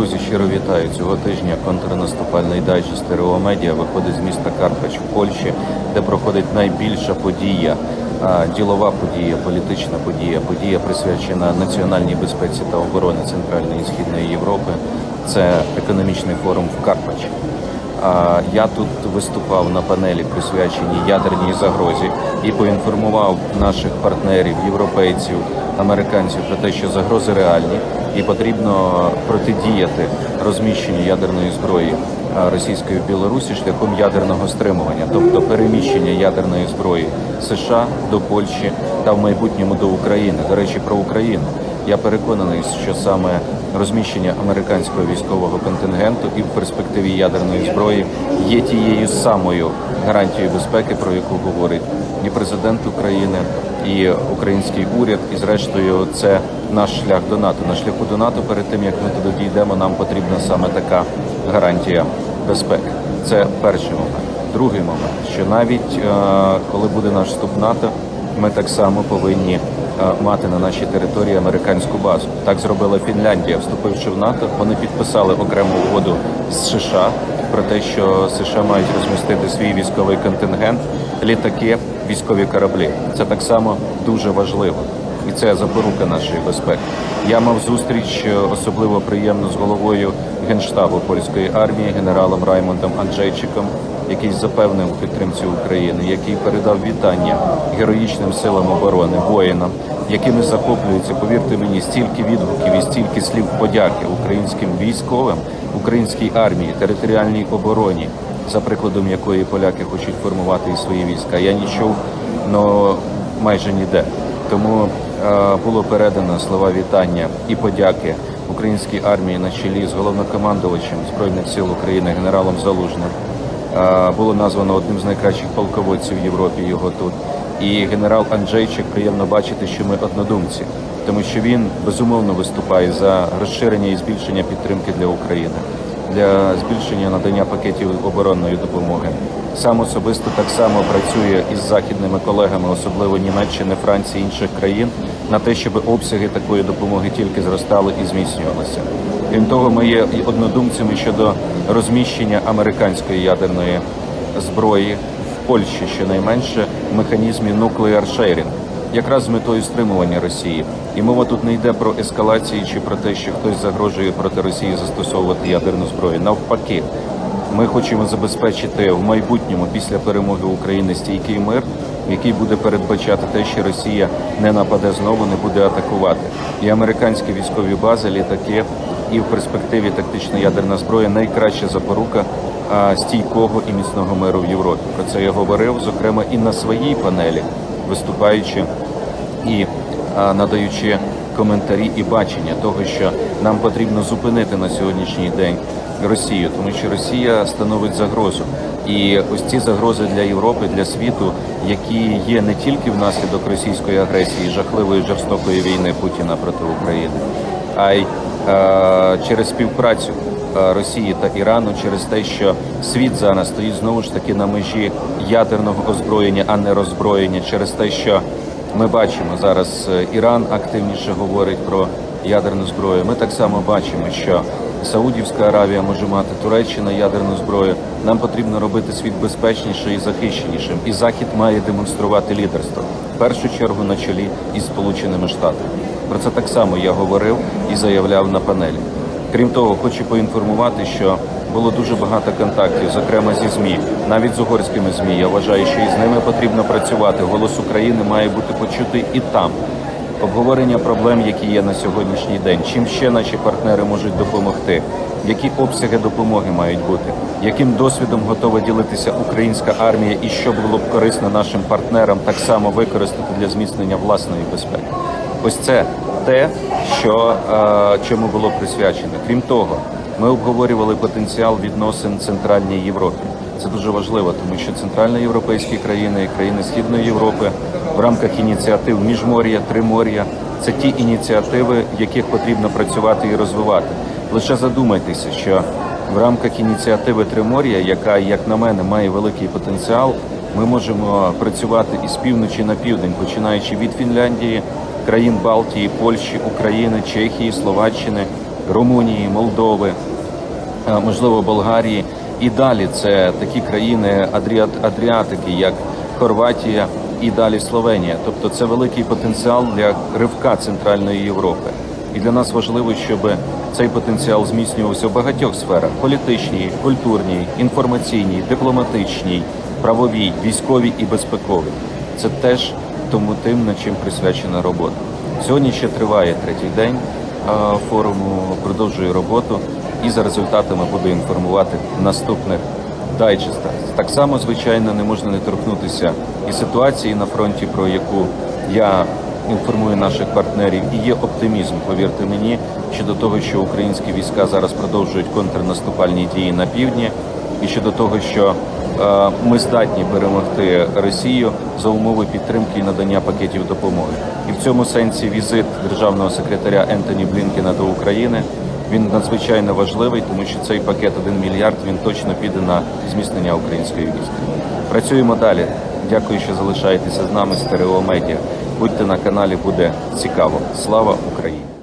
Друзі, щиро вітаю. Цього тижня контрнаступальний дайджест «Стерео Медіа виходить з міста Карпач в Польщі, де проходить найбільша подія, ділова подія, політична подія, подія присвячена національній безпеці та обороні Центральної і Східної Європи. Це економічний форум в Карпачі. Я тут виступав на панелі, присвяченій ядерній загрозі, і поінформував наших партнерів, європейців, американців про те, що загрози реальні, і потрібно протидіяти розміщенню ядерної зброї російської в Білорусі шляхом ядерного стримування, тобто переміщення ядерної зброї США до Польщі та в майбутньому до України. До речі, про Україну. Я переконаний, що саме розміщення американського військового контингенту і в перспективі ядерної зброї є тією самою гарантією безпеки, про яку говорить і президент України, і український уряд. І зрештою, це наш шлях до НАТО. На шляху до НАТО, перед тим як ми туди дійдемо, нам потрібна саме така гарантія безпеки. Це перший момент. Другий момент, що навіть е, коли буде наш вступ НАТО, ми так само повинні мати на нашій території американську базу. Так зробила Фінляндія, вступивши в НАТО. Вони підписали окрему угоду з США про те, що США мають розмістити свій військовий контингент, літаки, військові кораблі. Це так само дуже важливо. І це запорука нашої безпеки. Я мав зустріч е, особливо приємно з головою генштабу польської армії, генералом Раймондом Анджейчиком, який запевнив у підтримці України, який передав вітання героїчним силам оборони, воїнам, якими захоплюються, повірте мені, стільки відгуків і стільки слів подяки українським військовим, українській армії, територіальній обороні, за прикладом якої поляки хочуть формувати і свої війська. Я не чув, но майже ніде. Тому було передано слова вітання і подяки українській армії на чолі з головнокомандувачем збройних сил України генералом Залужним. Е, було названо одним з найкращих полководців в Європі його тут. І генерал Анджейчик приємно бачити, що ми однодумці, тому що він безумовно виступає за розширення і збільшення підтримки для України, для збільшення надання пакетів оборонної допомоги. Сам особисто так само працює із західними колегами, особливо Німеччини, Франції, інших країн, на те, щоб обсяги такої допомоги тільки зростали і зміцнювалися. Крім того, ми є однодумцями щодо розміщення американської ядерної зброї в Польщі, щонайменше в механізмі nuclear sharing, якраз з метою стримування Росії. І мова тут не йде про ескалації чи про те, що хтось загрожує проти Росії застосовувати ядерну зброю. Навпаки, ми хочемо забезпечити в майбутньому після перемоги України стійкий мир, який буде передбачати те, що Росія не нападе знову, не буде атакувати. І американські військові бази, літаки, і в перспективі тактична ядерна зброя найкраща запорука стійкого і міцного миру в Європі. Про це я говорив, зокрема, і на своїй панелі, виступаючи і надаючи коментарі і бачення того, що нам потрібно зупинити на сьогоднішній день Росію, тому що Росія становить загрозу. І ось ці загрози для Європи, для світу, які є не тільки внаслідок російської агресії, жахливої жорстокої війни Путіна проти України, а й е, через співпрацю Росії та Ірану, через те, що світ зараз стоїть знову ж таки на межі ядерного озброєння, а не роззброєння, через те, що ми бачимо зараз е, Іран активніше говорить про ядерну зброю. Ми так само бачимо, що Саудівська Аравія може мати Туреччина ядерну зброю. Нам потрібно робити світ безпечнішим і захищенішим. І Захід має демонструвати лідерство в першу чергу на чолі із Сполученими Штатами. Про це так само я говорив і заявляв на панелі. Крім того, хочу поінформувати, що було дуже багато контактів, зокрема зі ЗМІ, навіть з угорськими ЗМІ. Я вважаю, що із ними потрібно працювати. Голос України має бути почутий і там. Обговорення проблем, які є на сьогоднішній день, чим ще наші партнери можуть допомогти, які обсяги допомоги мають бути, яким досвідом готова ділитися українська армія, і що було б корисно нашим партнерам так само використати для зміцнення власної безпеки. Ось це те, що е, чому було присвячено. Крім того, ми обговорювали потенціал відносин Центральній Європі. Це дуже важливо, тому що центральноєвропейські країни і країни Східної Європи в рамках ініціатив Міжмор'я, Тримор'я це ті ініціативи, яких потрібно працювати і розвивати. Лише задумайтеся, що в рамках ініціативи Тримор'я, яка, як на мене, має великий потенціал, ми можемо працювати із півночі на південь, починаючи від Фінляндії, країн Балтії, Польщі, України, Чехії, Словаччини, Румунії, Молдови, можливо, Болгарії. І далі це такі країни Адріат- Адріатики, як Хорватія і далі Словенія. Тобто це великий потенціал для ривка Центральної Європи. І для нас важливо, щоб цей потенціал зміцнювався в багатьох сферах: політичній, культурній, інформаційній, дипломатичній, правовій, військовій і безпековій. Це теж тому тим, над чим присвячена робота. Сьогодні ще триває третій день форуму, продовжує роботу і за результатами буду інформувати наступних дайджестах. Так само, звичайно, не можна не торкнутися і ситуації на фронті, про яку я інформую наших партнерів. І є оптимізм, повірте мені, щодо того, що українські війська зараз продовжують контрнаступальні дії на півдні, і щодо того, що е, ми здатні перемогти Росію за умови підтримки і надання пакетів допомоги. І в цьому сенсі візит державного секретаря Ентоні Блінкена до України він надзвичайно важливий, тому що цей пакет 1 мільярд він точно піде на зміцнення української війська. Працюємо далі. Дякую, що залишаєтеся з нами. Стерео Медіа. Будьте на каналі, буде цікаво. Слава Україні!